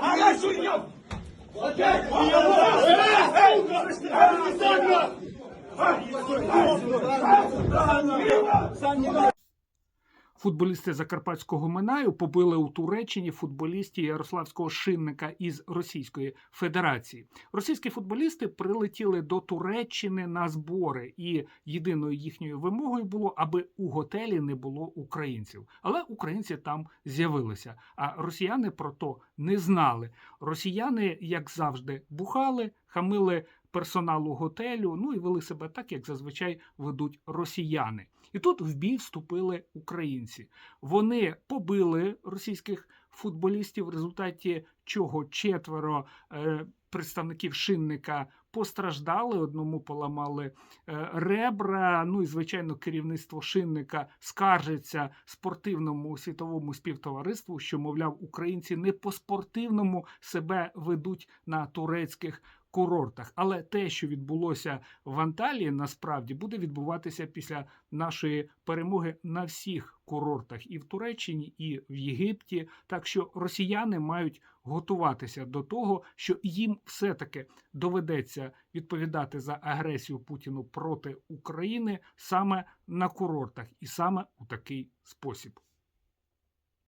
Paylaşın yap. Gel. Sen Футболісти Закарпатського Минаю побили у Туреччині футболістів Ярославського шинника із Російської Федерації. Російські футболісти прилетіли до Туреччини на збори, і єдиною їхньою вимогою було, аби у готелі не було українців. Але українці там з'явилися. А росіяни про то не знали. Росіяни, як завжди, бухали, хамили персоналу готелю, ну і вели себе так, як зазвичай ведуть росіяни. І тут в бій вступили українці. Вони побили російських футболістів, в результаті чого четверо е, представників шинника постраждали. Одному поламали е, ребра. Ну і звичайно, керівництво шинника скаржиться спортивному світовому співтовариству, що мовляв, українці не по спортивному себе ведуть на турецьких курортах. Але те, що відбулося в Анталії, насправді буде відбуватися після нашої перемоги на всіх курортах і в Туреччині, і в Єгипті. Так що росіяни мають готуватися до того, що їм все-таки доведеться відповідати за агресію Путіну проти України саме на курортах і саме у такий спосіб.